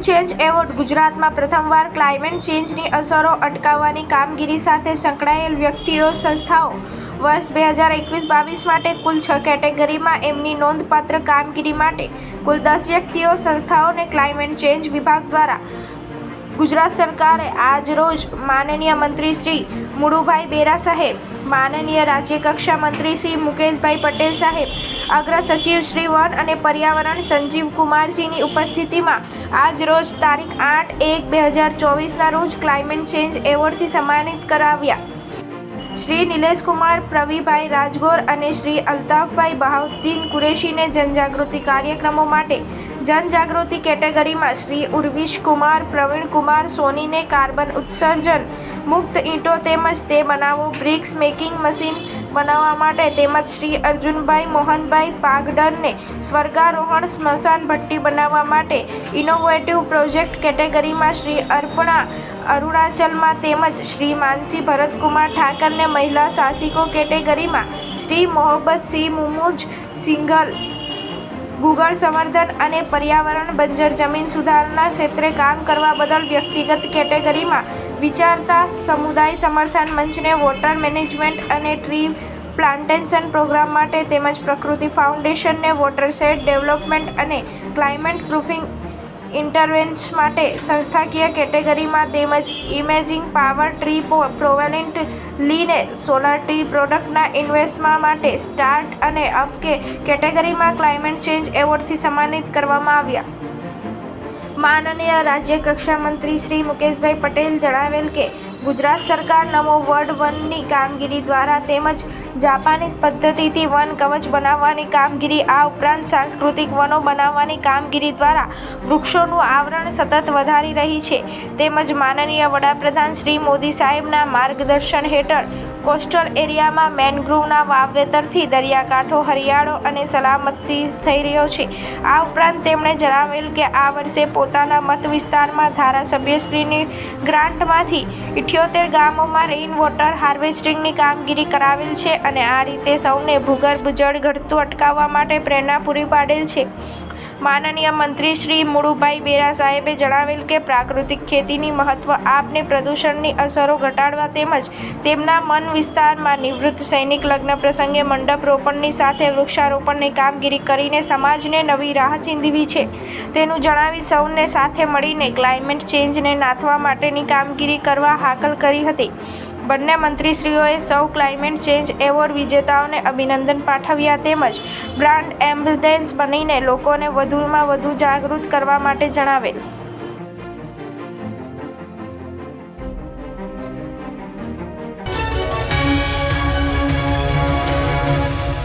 Change award ગુજરાતમાં પ્રથમવાર climate ચેન્જની અસરો અટકાવવાની કામગીરી સાથે સંકળાયેલ વ્યક્તિઓ, સંસ્થાઓ. વર્ષ બે હજાર એકવીસ બાવીસ માટે કુલ છ કેટેગરીમાં એમની નોંધપાત્ર કામગીરી માટે કુલ દસ વ્યક્તિઓ સંસ્થાઓને ક્લાઇમેટ ચેન્જ વિભાગ દ્વારા ગુજરાત સરકારે આજ રોજ માનનીય મંત્રી શ્રી મુળુભાઈ બેરા સાહેબ, માનનીય રાજ્યકક્ષા મંત્રી શ્રી મુકેશભાઈ પટેલ સાહેબ, અગ્ર સચિવ શ્રી વન અને પર્યાવરણ સંજીવ કુમારજીની ઉપસ્થિતિમાં આજ રોજ તારીખ આઠ એક બે હજાર ચોવીસના રોજ ક્લાઇમેટ ચેન્જ એવોર્ડથી સન્માનિત કરાવ્યા. શ્રી નિલેશ કુમાર પ્રવીભાઈ રાજગોર અને શ્રી અલ્તાફભાઈ બહાઉદ્દીન કુરેશીને જનજાગૃતિ કાર્યક્રમો માટે જનજાગૃતિ કેટેગરીમાં શ્રી ઉર્વિશ કુમાર, પ્રવીણ કુમાર, સોનીને કાર્બન ઉત્સર્જન મુક્ત ઈંટો તેમજ તે બનાવો બ્રિક્સ મેકિંગ મશીન બનાવવા માટે તેમજ શ્રી અર્જુનભાઈ મોહનભાઈ પાગડરને સ્વર્ગારોહણ સ્મશાન ભટ્ટી બનાવવા માટે ઇનોવેટિવ પ્રોજેક્ટ કેટેગરીમાં શ્રી અર્પણા અરુણાચલમાં તેમજ શ્રી માનસી ભરતકુમાર ઠાકરને મહિલા સાહસિકો કેટેગરીમાં શ્રી મોહબ્બતસિંહ મુમુજ સિંઘલ ભૂગોળ સંવર્ધન અને પર્યાવરણ બંજર જમીન સુધારના ક્ષેત્રે કામ કરવા બદલ વ્યક્તિગત કેટેગરીમાં વિચારતા સમુદાય સમર્થન મંચને વોટર મેનેજમેન્ટ અને ટ્રી પ્લાન્ટેશન પ્રોગ્રામ માટે તેમજ પ્રકૃતિ ફાઉન્ડેશનને વોટરશેડ ડેવલપમેન્ટ અને ક્લાઇમેટ પ્રૂફિંગ ઇન્ટરવેન્સ માટે સંસ્થાકીય કેટેગરીમાં તેમજ ઇમેજિંગ પાવર ટ્રી પ્રોવેલેન્ટ લીને સોલાર ટ્રી પ્રોડક્ટના ઇન્વેસ્ટમાં માટે સ્ટાર્ટ અને અપ કે કેટેગરીમાં ક્લાઇમેટ ચેન્જ એવોર્ડથી સન્માનિત કરવામાં આવ્યા. માનનીય રાજ્ય કક્ષા મંત્રી શ્રી મુકેશભાઈ પટેલ જણાવેલ કે ગુજરાત સરકાર નમો વર્ડ વનની કામગીરી દ્વારા તેમજ જાપાનીઝ પદ્ધતિથી વન કવચ બનાવવાની કામગીરી, આ ઉપરાંત સાંસ્કૃતિક વનો બનાવવાની કામગીરી દ્વારા વૃક્ષોનું આવરણ સતત વધારી રહી છે. તેમજ માનનીય વડાપ્રધાન શ્રી મોદી સાહેબના માર્ગદર્શન હેઠળ કોસ્ટલ એરિયામાં મેનગ્રુવના વાવેતરથી દરિયાકાંઠો હરિયાળો અને સલામતી થઈ રહ્યો છે. આ ઉપરાંત તેમણે જણાવેલ કે આ વર્ષે પોતાના મત વિસ્તારમાં ધારાસભ્યશ્રીની ગ્રાન્ટમાંથી ઇઠ્યોતેર ગામોમાં રેઇન વોટર હાર્વેસ્ટિંગની કામગીરી કરાવેલ છે અને આ રીતે સૌને ભૂગર્ભ જળ ઘટતું અટકાવવા માટે પ્રેરણા પૂરી પાડેલ છે. માનનીય મંત્રી શ્રી મુળુભાઈ બેરા સાહેબે જણાવેલ કે પ્રાકૃતિક ખેતીની મહત્વ આપને પ્રદૂષણની અસરો ઘટાડવા તેમજ તેમના મન વિસ્તારમાં નિવૃત્ત સૈનિક લગ્ન પ્રસંગે મંડપ રોપણની સાથે વૃક્ષારોપણની કામગીરી કરીને સમાજને નવી રાહ ચીંધવી છે. તેનું જણાવી સૌને સાથે મળીને ક્લાઇમેટ ચેન્જને નાથવા માટેની કામગીરી કરવા હાકલ કરી હતી. બંને મંત્રીશ્રીઓએ સૌ ક્લાઇમેટ ચેન્જ એવોર્ડ વિજેતાઓને અભિનંદન પાઠવ્યા તેમજ બ્રાન્ડ એમ્બેસેડર્સ બનીને લોકોને વધુમાં વધુ જાગૃત કરવા માટે જણાવેલ.